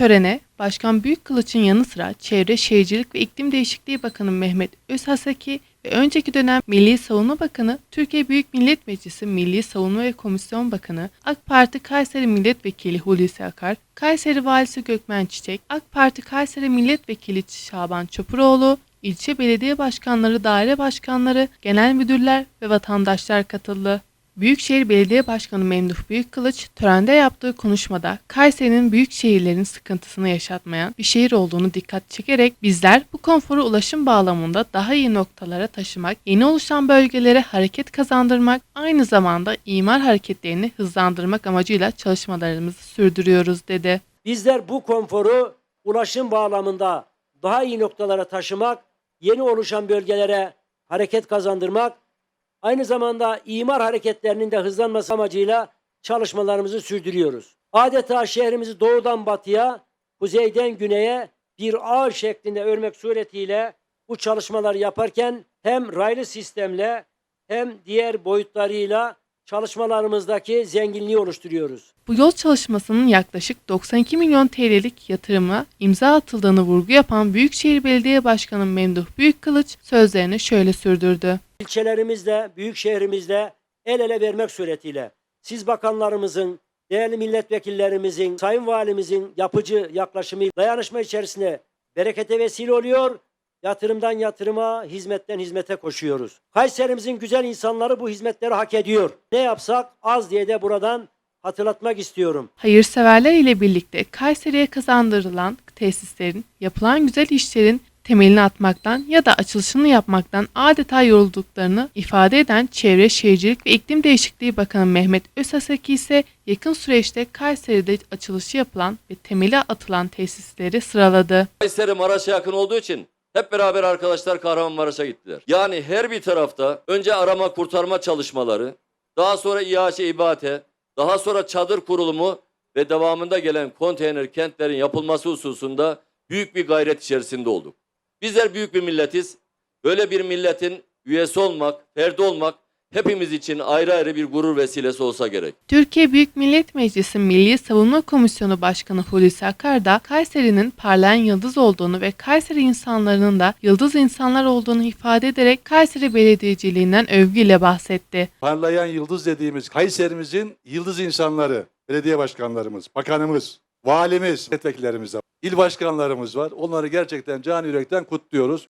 Törene Başkan Büyükkılıç'ın yanı sıra Çevre Şehircilik ve İklim Değişikliği Bakanı Mehmet Özhaseki ve önceki dönem Milli Savunma Bakanı, Türkiye Büyük Millet Meclisi Milli Savunma ve Komisyon Bakanı, AK Parti Kayseri Milletvekili Hulusi Akar, Kayseri Valisi Gökmen Çiçek, AK Parti Kayseri Milletvekili Şaban Çopuroğlu, ilçe belediye başkanları, daire başkanları, genel müdürler ve vatandaşlar katıldı. Büyükşehir Belediye Başkanı Memduh Büyükkılıç törende yaptığı konuşmada Kayseri'nin büyük şehirlerin sıkıntısını yaşatmayan bir şehir olduğunu dikkat çekerek bizler bu konforu ulaşım bağlamında daha iyi noktalara taşımak, yeni oluşan bölgelere hareket kazandırmak, aynı zamanda imar hareketlerini hızlandırmak amacıyla çalışmalarımızı sürdürüyoruz dedi. Bizler bu konforu ulaşım bağlamında daha iyi noktalara taşımak, yeni oluşan bölgelere hareket kazandırmak, aynı zamanda imar hareketlerinin de hızlanması amacıyla çalışmalarımızı sürdürüyoruz. Adeta şehrimizi doğudan batıya, kuzeyden güneye bir ağ şeklinde örmek suretiyle bu çalışmaları yaparken hem raylı sistemle hem diğer boyutlarıyla çalışmalarımızdaki zenginliği oluşturuyoruz. Bu yol çalışmasının yaklaşık 92 milyon TL'lik yatırıma imza atıldığını vurgu yapan Büyükşehir Belediye Başkanı Memduh Büyükkılıç sözlerini şöyle sürdürdü. İlçelerimizde, büyük şehrimizde el ele vermek suretiyle siz bakanlarımızın, değerli milletvekillerimizin, sayın valimizin yapıcı yaklaşımı dayanışma içerisinde berekete vesile oluyor. Yatırımdan yatırıma, hizmetten hizmete koşuyoruz. Kayserimizin güzel insanları bu hizmetleri hak ediyor. Ne yapsak az diye de buradan hatırlatmak istiyorum. Hayırseverler ile birlikte Kayseri'ye kazandırılan tesislerin, yapılan güzel işlerin temelini atmaktan ya da açılışını yapmaktan adeta yorulduklarını ifade eden Çevre Şehircilik ve İklim Değişikliği Bakanı Mehmet Özaseki ise yakın süreçte Kayseri'de açılışı yapılan ve temeli atılan tesisleri sıraladı. Kayseri Maraş'a yakın olduğu için hep beraber arkadaşlar Kahramanmaraş'a gittiler. Yani her bir tarafta önce arama kurtarma çalışmaları, daha sonra İHA İBATE, daha sonra çadır kurulumu ve devamında gelen konteyner kentlerin yapılması hususunda büyük bir gayret içerisinde olduk. Bizler büyük bir milletiz. Böyle bir milletin üyesi olmak, ferdi olmak hepimiz için ayrı ayrı bir gurur vesilesi olsa gerek. Türkiye Büyük Millet Meclisi Milli Savunma Komisyonu Başkanı Hulusi Akar da Kayseri'nin parlayan yıldız olduğunu ve Kayseri insanlarının da yıldız insanlar olduğunu ifade ederek Kayseri Belediyeciliğinden övgüyle bahsetti. parlayan yıldız dediğimiz Kayserimizin yıldız insanları, belediye başkanlarımız, bakanımız, valimiz, milletvekillerimiz var. il başkanlarımız var. Onları gerçekten can yürekten kutluyoruz.